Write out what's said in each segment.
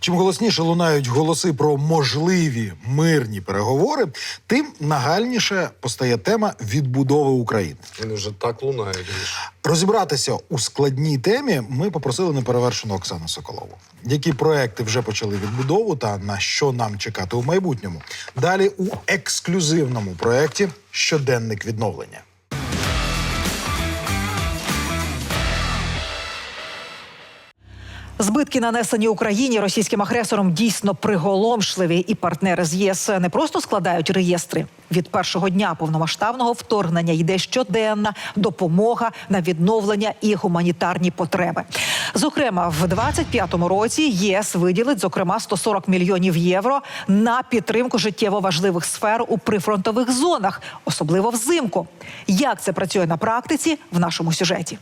Чим голосніше лунають голоси про можливі мирні переговори, тим нагальніше постає тема відбудови України. Вони вже так лунають. Розібратися у складній темі ми попросили неперевершену Оксану Соколову. Які проекти вже почали відбудову та на що нам чекати у майбутньому? Далі у ексклюзивному проєкті Щоденник відновлення. Збитки, нанесені Україні російським агресором, дійсно приголомшливі, і партнери з ЄС не просто складають реєстри. Від першого дня повномасштабного вторгнення йде щоденна допомога на відновлення і гуманітарні потреби. Зокрема, в 25-му році ЄС виділить зокрема 140 мільйонів євро на підтримку життєво важливих сфер у прифронтових зонах, особливо взимку. Як це працює на практиці в нашому сюжеті?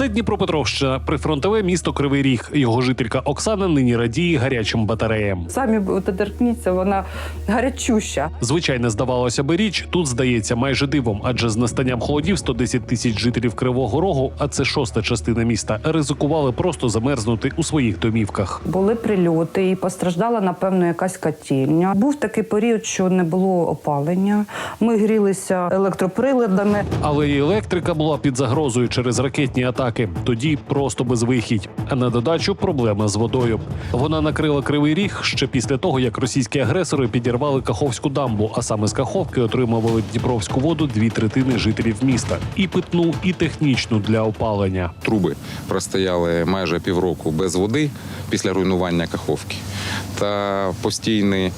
Це Дніпропетровщина, прифронтове місто Кривий Ріг. Його жителька Оксана нині радіє гарячим батареям. Самі от доторкніться, вона гарячуща. Звичайно, здавалося би річ, тут здається майже дивом, адже з настанням холодів 110 тисяч жителів Кривого Рогу, а це шоста частина міста, ризикували просто замерзнути у своїх домівках. Були прильоти, і постраждала, напевно, якась котельня. Був такий період, що не було опалення. Ми грілися електроприладами. Але і електрика була під загрозою через ракетні атаки. Тоді просто безвихідь. А на додачу проблема з водою. Вона накрила кривий ріг ще після того, як російські агресори підірвали Каховську дамбу, а саме з Каховки отримували Дніпровську воду дві третини жителів міста і питну, і технічну для опалення. Труби простояли майже півроку без води після руйнування каховки. Та постійні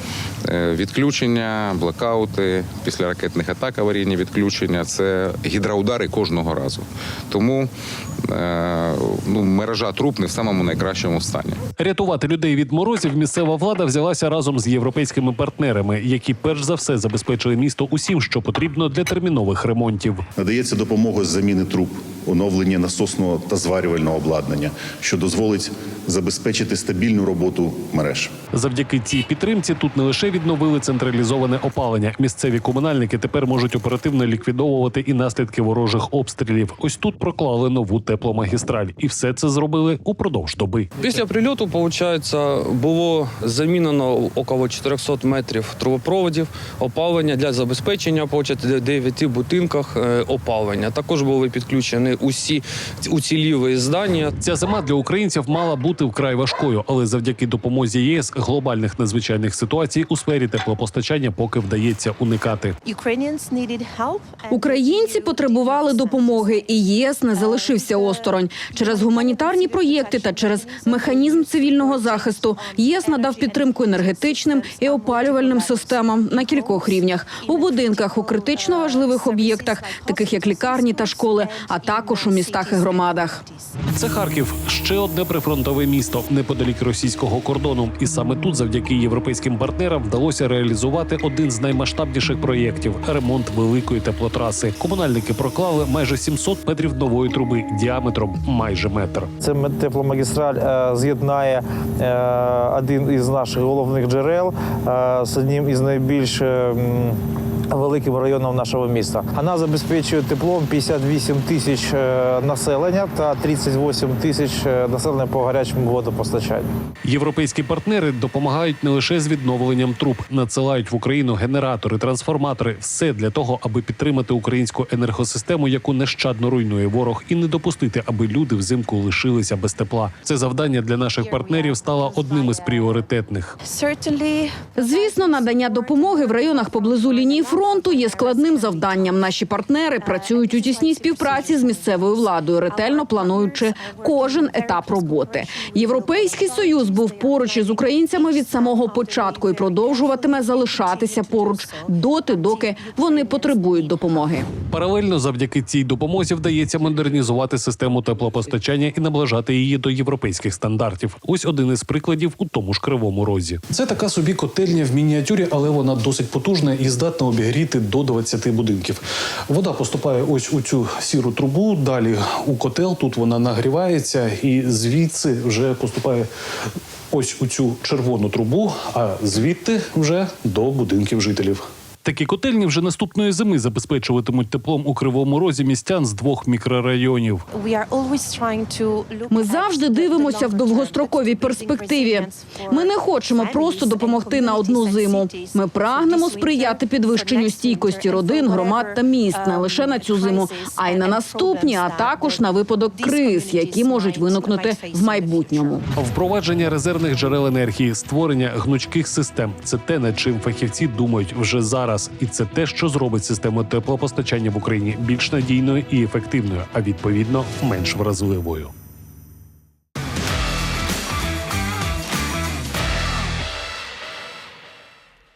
е, відключення, блекаути після ракетних атак, аварійні відключення це гідроудари кожного разу. Тому ну, мережа труб не в самому найкращому стані. Рятувати людей від морозів місцева влада взялася разом з європейськими партнерами, які перш за все забезпечили місто усім, що потрібно для термінових ремонтів. Надається допомога з заміни труб, оновлення насосного та зварювального обладнання, що дозволить забезпечити стабільну роботу мереж. Завдяки цій підтримці тут не лише відновили централізоване опалення. Місцеві комунальники тепер можуть оперативно ліквідовувати і наслідки ворожих обстрілів. Ось тут проклали нову тепломагістраль, і все це зробили упродовж доби. Після прильоту, виходить, було замінено около 400 метрів трубопроводів, опалення для забезпечення в 9 будинках е, опалення. Також були підключені усі уціліві здання. Ця зима для українців мала бути вкрай важкою, але завдяки допомозі ЄС глобальних надзвичайних ситуацій у сфері теплопостачання поки вдається уникати. Українці потребували допомоги, і ЄС не залишився осторонь. Через гуманітарні проєкти та через механізм цивільного захисту ЄС надав підтримку енергетичним і опалювальним системам на кількох рівнях у будинках, у критично важливих об'єктах, таких як лікарні та школи, а також у містах і громадах. Це Харків, ще одне прифронтове місто неподалік російського кордону. І саме тут, завдяки європейським партнерам, вдалося реалізувати один з наймасштабніших проєктів ремонт великої теплотраси. Комунальники проклали майже 700 метрів нової труби діаметром майже метр. Це тепломагістраль е, з'єднає е, один із наших головних джерел е, з одним із найбільш е, м, великим районом нашого міста. Вона забезпечує теплом 58 тисяч е, населення та 38 тисяч е, населення по гарячому водопостачанню. Європейські партнери допомагають не лише з відновленням труб, надсилають в Україну генератори, трансформатори все для того, аби підтримати українську енергосистему, яку нещадно руйнує ворог, і не допустити, аби люди взимку лишилися без тепла. Це завдання для наших партнерів стало одним із пріоритетних. Звісно, надання допомоги в районах поблизу лінії фронту є складним завданням. Наші партнери працюють у тісній співпраці з місцевою владою, ретельно плануючи кожен етап роботи. Європейський союз був поруч із українцями від самого початку і продовжуватиме залишатися поруч доти, доки вони потребують допомоги. Паралельно, завдяки цій допомозі, вдається модернізувати систему теплопостачання і наближати її до європейських стандартів. Ось один із прикладів у тому ж кривому розі. Це така собі котельня в мініатюрі, але вона досить потужна і здатна обігріти до 20 будинків. Вода поступає ось у цю сіру трубу, далі у котел. Тут вона нагрівається, і звідси вже поступає ось у цю червону трубу, а звідти вже до будинків жителів. Такі котельні вже наступної зими забезпечуватимуть теплом у кривому розі містян з двох мікрорайонів. Ми завжди дивимося в довгостроковій перспективі. Ми не хочемо просто допомогти на одну зиму. Ми прагнемо сприяти підвищенню стійкості родин, громад та міст не лише на цю зиму, а й на наступні, а також на випадок криз, які можуть виникнути в майбутньому. Впровадження резервних джерел енергії, створення гнучких систем це те, над чим фахівці думають вже зараз, і це те, що зробить систему теплопостачання в Україні більш надійною і ефективною, а відповідно менш вразливою.